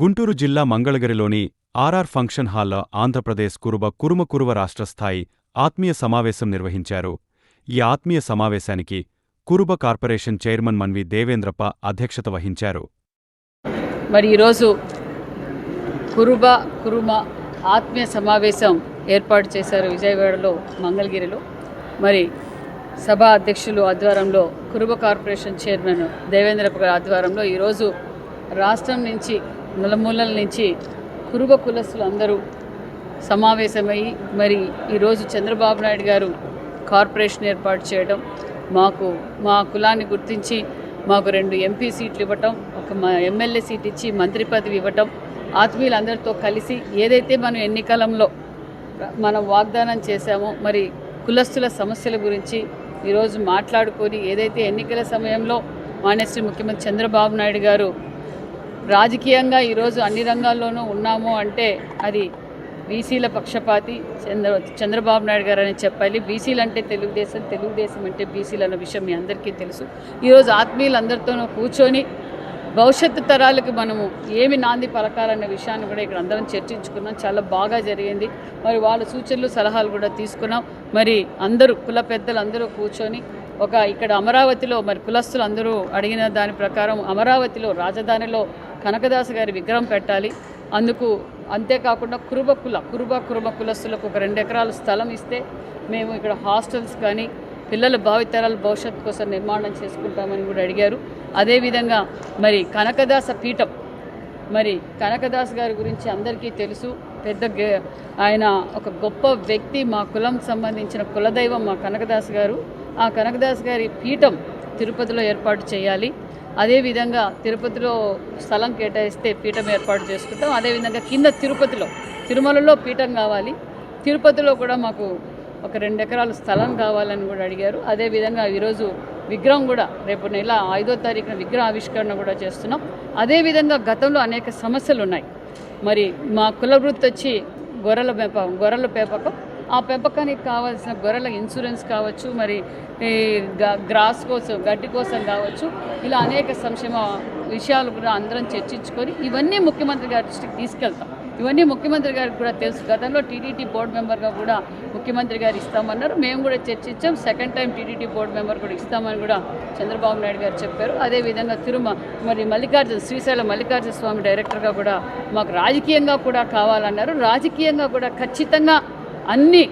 గుంటూరు జిల్లా మంగళగిరిలోని RR function హాల్లో ఆంధ్రప్రదేశ్ కురుబ కురుమ కురువ రాష్ట్ర స్థాయి ఆత్మీయ సమావేశం నిర్వహించారు. ఈ ఆత్మీయ సమావేశానికి కురుబ కార్పొరేషన్ చైర్మన్ మన్వి దేవేంద్రప్ప అధ్యక్షత వహించారు. మరి ఈరోజు కురుబ కురుమ ఆత్మీయ సమావేశం ఏర్పాటు చేశారు విజయవాడలో మంగళగిరిలో. మరి సభ అధ్యక్షులు ఆధ్వర్యంలో కురుబ కార్పొరేషన్ చైర్మన్ దేవేంద్రప్ప గారి ఆధ్వర్యంలో ఈరోజు రాష్ట్రం నుంచి నలుమూలల నుంచి కురుబ కులస్తులు అందరూ సమావేశమై మరి ఈరోజు చంద్రబాబు నాయుడు గారు కార్పొరేషన్ ఏర్పాటు చేయడం మాకు మా కులాన్ని గుర్తించి మాకు రెండు ఎంపీ సీట్లు ఇవ్వటం ఒక మా ఎమ్మెల్యే సీట్ ఇచ్చి మంత్రి పదవి ఇవ్వటం ఆత్మీయులందరితో కలిసి ఏదైతే మనం ఎన్నికలంలో మనం వాగ్దానం చేశామో మరి కులస్తుల సమస్యల గురించి ఈరోజు మాట్లాడుకొని ఏదైతే ఎన్నికల సమయంలో మాన్యశ్రీ ముఖ్యమంత్రి చంద్రబాబు నాయుడు గారు రాజకీయంగా ఈరోజు అన్ని రంగాల్లోనూ ఉన్నాము అంటే అది బీసీల పక్షపాతి చంద్ర చంద్రబాబు నాయుడు గారు అని చెప్పాలి. బీసీలు అంటే తెలుగుదేశం తెలుగుదేశం అంటే బీసీలు అన్న విషయం మీ అందరికీ తెలుసు. ఈరోజు ఆత్మీయులందరితోనూ కూర్చొని భవిష్యత్తు తరాలకు మనము ఏమి నాంది పలకాలన్న విషయాన్ని కూడా ఇక్కడ అందరం చర్చించుకున్నాం. చాలా బాగా జరిగింది. మరి వాళ్ళ సూచనలు సలహాలు కూడా తీసుకున్నాం. మరి అందరూ కుల పెద్దలు అందరూ కూర్చొని ఒక ఇక్కడ అమరావతిలో మరి కులస్తులు అందరూ అడిగిన దాని ప్రకారం అమరావతిలో రాజధానిలో కనకదాసు గారి విగ్రహం పెట్టాలి. అందుకు అంతేకాకుండా కురుబ కుల కురుబ కురుబ కులస్తులకు ఒక రెండు ఎకరాల స్థలం ఇస్తే మేము ఇక్కడ హాస్టల్స్ కానీ పిల్లల భావితరాల భవిష్యత్తు కోసం నిర్మాణం చేసుకుంటామని కూడా అడిగారు. అదేవిధంగా మరి కనకదాస పీఠం మరి కనకదాస్ గారి గురించి అందరికీ తెలుసు. పెద్ద గే- ఆయన ఒక గొప్ప వ్యక్తి మా కులం సంబంధించిన కులదైవం మా కనకదాస్ గారు. ఆ కనకదాస్ గారి పీఠం తిరుపతిలో ఏర్పాటు చేయాలి. అదేవిధంగా తిరుపతిలో స్థలం కేటాయిస్తే పీఠం ఏర్పాటు చేసుకుంటాం. అదేవిధంగా కింద తిరుపతిలో తిరుమలలో పీఠం కావాలి. తిరుపతిలో కూడా మాకు ఒక రెండు ఎకరాలు స్థలం కావాలని కూడా అడిగారు. అదేవిధంగా ఈరోజు విగ్రహం కూడా రేపు నెల ఐదో తారీఖున విగ్రహ ఆవిష్కరణ కూడా చేస్తున్నాం. అదేవిధంగా గతంలో అనేక సమస్యలు ఉన్నాయి. మరి మా కుల వృత్తి వచ్చి గొర్రెల పెంపకం గొర్రెల పెంపకం ఆ పెంపకానికి కావాల్సిన గొర్రెల ఇన్సూరెన్స్ కావచ్చు మరి ఈ గ- గ్రాస్ కోసం గడ్డి కోసం కావచ్చు ఇలా అనేక సంక్షేమ విషయాలు కూడా అందరం చర్చించుకొని ఇవన్నీ ముఖ్యమంత్రి గారి దృష్టికి తీసుకెళ్తాం. ఇవన్నీ ముఖ్యమంత్రి గారికి కూడా తెలుసు. గతంలో టీడీటీ బోర్డు మెంబర్గా కూడా ముఖ్యమంత్రి గారు ఇస్తామన్నారు. మేము కూడా చర్చించాం. Second time TDT board member కూడా ఇస్తామని కూడా చంద్రబాబు నాయుడు గారు చెప్పారు. అదేవిధంగా తిరుమ మరి మల్లికార్జున శ్రీశైలం మల్లికార్జున స్వామి డైరెక్టర్గా కూడా మాకు రాజకీయంగా కూడా కావాలన్నారు. రాజకీయంగా కూడా ఖచ్చితంగా అన్ని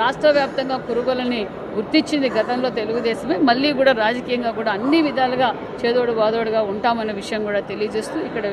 రాష్ట్ర వ్యాప్తంగా కురుగలని గుర్తించింది గతంలో తెలుగుదేశమే. మళ్ళీ కూడా రాజకీయంగా కూడా అన్ని విధాలుగా చేదోడు బాదోడుగా ఉంటామన్న విషయం కూడా తెలియజేస్తూ ఇక్కడ